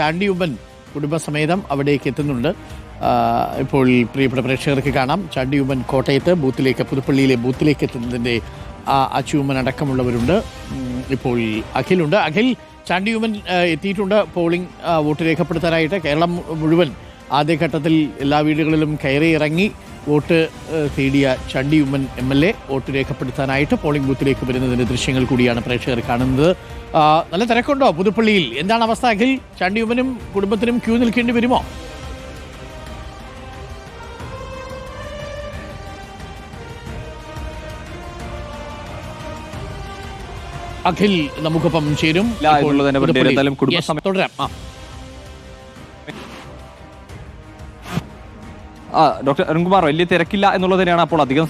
ചാണ്ടി ഉമ്മൻ കുടുംബസമേതം അവിടേക്ക് എത്തുന്നുണ്ട്. ഇപ്പോൾ പ്രിയപ്പെട്ട പ്രേക്ഷകർക്ക് കാണാം. ചാണ്ടി ഉമ്മൻ കോട്ടയത്ത് ബൂത്തിലേക്ക് പുതുപ്പള്ളിയിലെ ബൂത്തിലേക്ക് എത്തുന്നതിന്റെ ആ അച്ചുമ്മൻ അടക്കമുള്ളവരുണ്ട്. ഇപ്പോൾ അഖിലുണ്ട്. അഖിൽ ചാണ്ടി ഉമ്മൻ എത്തിയിട്ടുണ്ട്. പോളിംഗ് വോട്ട് രേഖപ്പെടുത്താനായിട്ട് കേരളം മുഴുവൻ ആദ്യഘട്ടത്തിൽ എല്ലാ വീടുകളിലും കയറി ഇറങ്ങി വോട്ട് തേടിയ Chandy Oommen M L A vote രേഖപ്പെടുത്താനായിട്ട് polling ബൂത്തിലേക്ക് വരുന്നതിന്റെ ദൃശ്യങ്ങൾ കൂടിയാണ് പ്രേക്ഷകർ കാണുന്നത്. നല്ല തിരക്കുണ്ടോ പുതുപ്പള്ളിയിൽ? എന്താണ് അവസ്ഥ? അഖിൽ ചണ്ടി ഉമ്മനും കുടുംബത്തിനും ക്യൂ നിൽക്കേണ്ടി വരുമോ? അഖിൽ നമുക്കൊപ്പം ചേരും. ഇല്ല ഡോക്ടർ അരുൺകുമാർ വലിയ തിരക്കില്ല എന്നുള്ളത് തന്നെയാണ് അപ്പോൾ അധികം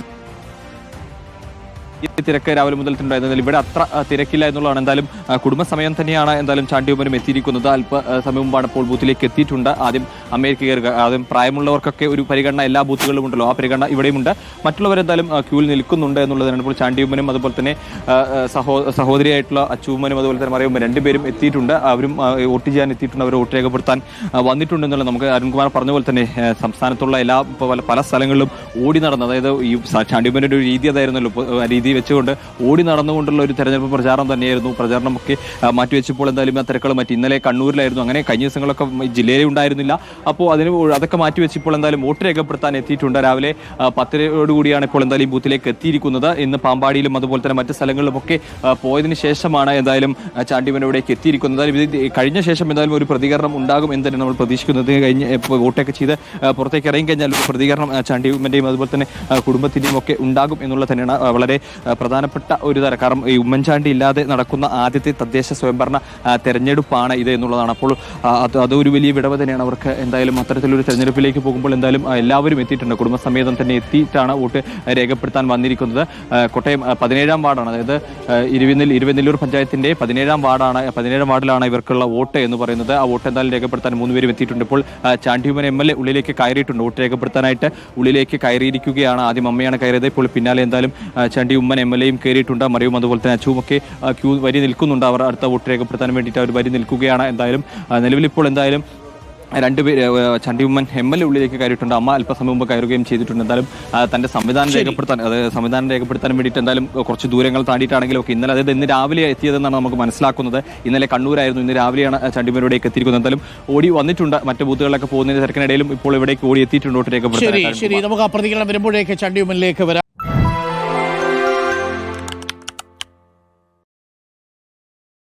തിരക്ക് രാവിലെ മുതൽ ഉണ്ടായിരുന്നതിൽ ഇവിടെ അത്ര തിരക്കില്ല എന്നുള്ളതാണ്. എന്തായാലും കുടുംബസമയം തന്നെയാണ് എന്തായാലും ചാണ്ടിയുമനും എത്തിയിരിക്കുന്നത്. അല്പ സമയം മുമ്പാണ് ഇപ്പോൾ ബൂത്തിലേക്ക് എത്തിയിട്ടുണ്ട്. ആദ്യം അമേരിക്ക കയറുക ആദ്യം പ്രായമുള്ളവർക്കൊക്കെ ഒരു പരിഗണന എല്ലാ ബൂത്തുകളിലും ഉണ്ടല്ലോ. ആ പരിഗണന ഇവിടെയുമുണ്ട് മറ്റുള്ളവർ എന്തായാലും ക്യൂവിൽ നിൽക്കുന്നുണ്ട് എന്നുള്ളതാണ് ഇപ്പോൾ ചാണ്ടിയുമനും അതുപോലെ തന്നെ സഹോ സഹോദരിയായിട്ടുള്ള അച്ചൂമ്മനും അതുപോലെ തന്നെ പറയുമ്പോൾ രണ്ടുപേരും എത്തിയിട്ടുണ്ട്. അവരും വോട്ട് ചെയ്യാൻ എത്തിയിട്ടുണ്ട്. അവർ വോട്ട് രേഖപ്പെടുത്താൻ വന്നിട്ടുണ്ടെന്നുള്ള നമുക്ക് അരുൺകുമാർ പറഞ്ഞ പോലെ തന്നെ സംസ്ഥാനത്തുള്ള എല്ലാ പല സ്ഥലങ്ങളിലും ഓടി നടന്ന് അതായത് ഈ സ- ഒരു രീതി അതായിരുന്നല്ലോ ഇപ്പൊ, ആ, വെച്ചുകൊണ്ട് ഓടി നടന്നുകൊണ്ടുള്ള ഒരു തെരഞ്ഞെടുപ്പ് പ്രചാരണം തന്നെയായിരുന്നു. പ്രചാരണമൊക്കെ മാറ്റിവെച്ചപ്പോൾ എന്തായാലും ആ തിരക്കുകൾ മാറ്റി. ഇന്നലെ കണ്ണൂരിലായിരുന്നു. അങ്ങനെ കഴിഞ്ഞ ദിവസങ്ങളൊക്കെ ജില്ലയിൽ ഉണ്ടായിരുന്നില്ല. അപ്പോൾ അതിന് അതൊക്കെ മാറ്റിവെച്ചപ്പോൾ എന്തായാലും വോട്ട് രേഖപ്പെടുത്താൻ എത്തിയിട്ടുണ്ട്. രാവിലെ പത്തരയോടുകൂടിയാണ് പത്തരയോട് കൂടിയാണ് ഇപ്പോൾ എന്തായാലും ഈ ബൂത്തിലേക്ക് എത്തിയിരിക്കുന്നത്. ഇന്ന് പാമ്പാടിയിലും അതുപോലെ തന്നെ മറ്റ് സ്ഥലങ്ങളിലുമൊക്കെ പോയതിനു ശേഷമാണ് എന്തായാലും ഇവിടേക്ക് എത്തിയിരിക്കുന്നത്. കഴിഞ്ഞ ശേഷം എന്തായാലും ഒരു പ്രതികരണം ഉണ്ടാകും എന്ന് തന്നെ നമ്മൾ പ്രതീക്ഷിക്കുന്നത് കഴിഞ്ഞ് വോട്ടൊക്കെ ചെയ്ത് പുറത്തേക്ക് ഇറങ്ങി കഴിഞ്ഞാൽ ഒരു പ്രതികരണം ആ, അതുപോലെ തന്നെ കുടുംബത്തിന്റെയും ഒക്കെ ഉണ്ടാകും എന്നുള്ളത് തന്നെയാണ് വളരെ പ്രധാനപ്പെട്ട ഒരു തരം. കാരണം ഈ ഉമ്മൻചാണ്ടി ഇല്ലാതെ നടക്കുന്ന ആദ്യത്തെ തദ്ദേശ സ്വയംഭരണ തെരഞ്ഞെടുപ്പാണ് ഇത് എന്നുള്ളതാണ്. അപ്പോൾ അത് അതൊരു വലിയ വിടവ് തന്നെയാണ്. അവർക്ക് എന്തായാലും അത്തരത്തിലൊരു തെരഞ്ഞെടുപ്പിലേക്ക് പോകുമ്പോൾ എന്തായാലും എല്ലാവരും എത്തിയിട്ടുണ്ട്. കുടുംബസമേതം തന്നെ എത്തിയിട്ടാണ് വോട്ട് രേഖപ്പെടുത്താൻ വന്നിരിക്കുന്നത്. കോട്ടയം പതിനേഴാം വാർഡാണ്. അതായത് ഇരുവിന്നിൽ ഇരുവനെല്ലൂർ പഞ്ചായത്തിന്റെ പതിനേഴാം വാർഡാണ് പതിനേഴാം വാർഡിലാണ് ഇവർക്കുള്ള വോട്ട് എന്ന് പറയുന്നത്. ആ വോട്ട് എന്തായാലും രേഖപ്പെടുത്താൻ മൂന്ന് പേരും എത്തിയിട്ടുണ്ട്. ഇപ്പോൾ ചാണ്ടിയുമൻ എം എൽ എ ഉള്ളിലേക്ക് കയറിയിട്ടുണ്ട്. വോട്ട് രേഖപ്പെടുത്താനായിട്ട് ഉള്ളിലേക്ക് കയറിയിരിക്കുകയാണ് ആദ്യം അമ്മയാണ് കയറിയത്. ഇപ്പോൾ പിന്നാലെ എന്തായാലും ചാണ്ടി ചാണ്ടി ഉമ്മൻ എം എൽ എയും കയറിയിട്ടുണ്ട്. മറിയും അതുപോലെ തന്നെ അച്ചുവുമൊക്കെ ക്യൂ വരി നിൽക്കുന്നുണ്ട്. അവർ അടുത്ത വോട്ട് രേഖപ്പെടുത്താൻ വേണ്ടിയിട്ട് അവർ വരി നിൽക്കുകയാണ്. എന്തായാലും നിലവിലിപ്പോൾ നിലവിൽ ഇപ്പോൾ എന്തായാലും രണ്ടുപേര് ചണ്ടി ഉമ്മൻ എം എൽ എ ഉള്ളിലേക്ക് കയറിയിട്ടുണ്ട്. അമ്മ അല്പസമയം മുമ്പ് കയറുകയും ചെയ്തിട്ടുണ്ട്. എന്തായാലും തന്റെ സംവിധാനം രേഖപ്പെടുത്താൻ അത് സംവിധാനം രേഖപ്പെടുത്താൻ വേണ്ടിയിട്ട് എന്തായാലും കുറച്ച് ദൂരങ്ങൾ താണ്ടിയിട്ടാണെങ്കിലും ഒക്കെ ഇന്നലെ അതായത് ഇന്ന് രാവിലെ എത്തിയതെന്നാണ് നമുക്ക് മനസ്സിലാക്കുന്നത്. ഇന്നലെ കണ്ണൂരായിരുന്നു. ഇന്ന് രാവിലെയാണ് ചണ്ടിമനോടേക്ക് എത്തിയിരിക്കുന്നത്. എന്തായാലും ഓടി വന്നിട്ടുണ്ട്. മറ്റു ബൂത്തുകളിലൊക്കെ പോകുന്നതിന് തിരക്കിനിടയിലും ഇപ്പോൾ ഇവിടേക്ക് ഓടി എത്തിയിട്ടുണ്ട് രേഖപ്പെടുത്താൻ. ശരി നമുക്ക് ആ പ്രതികരണം വരുമ്പോഴേക്ക് ചണ്ടി ഉമ്മനിലേക്ക് വരാം.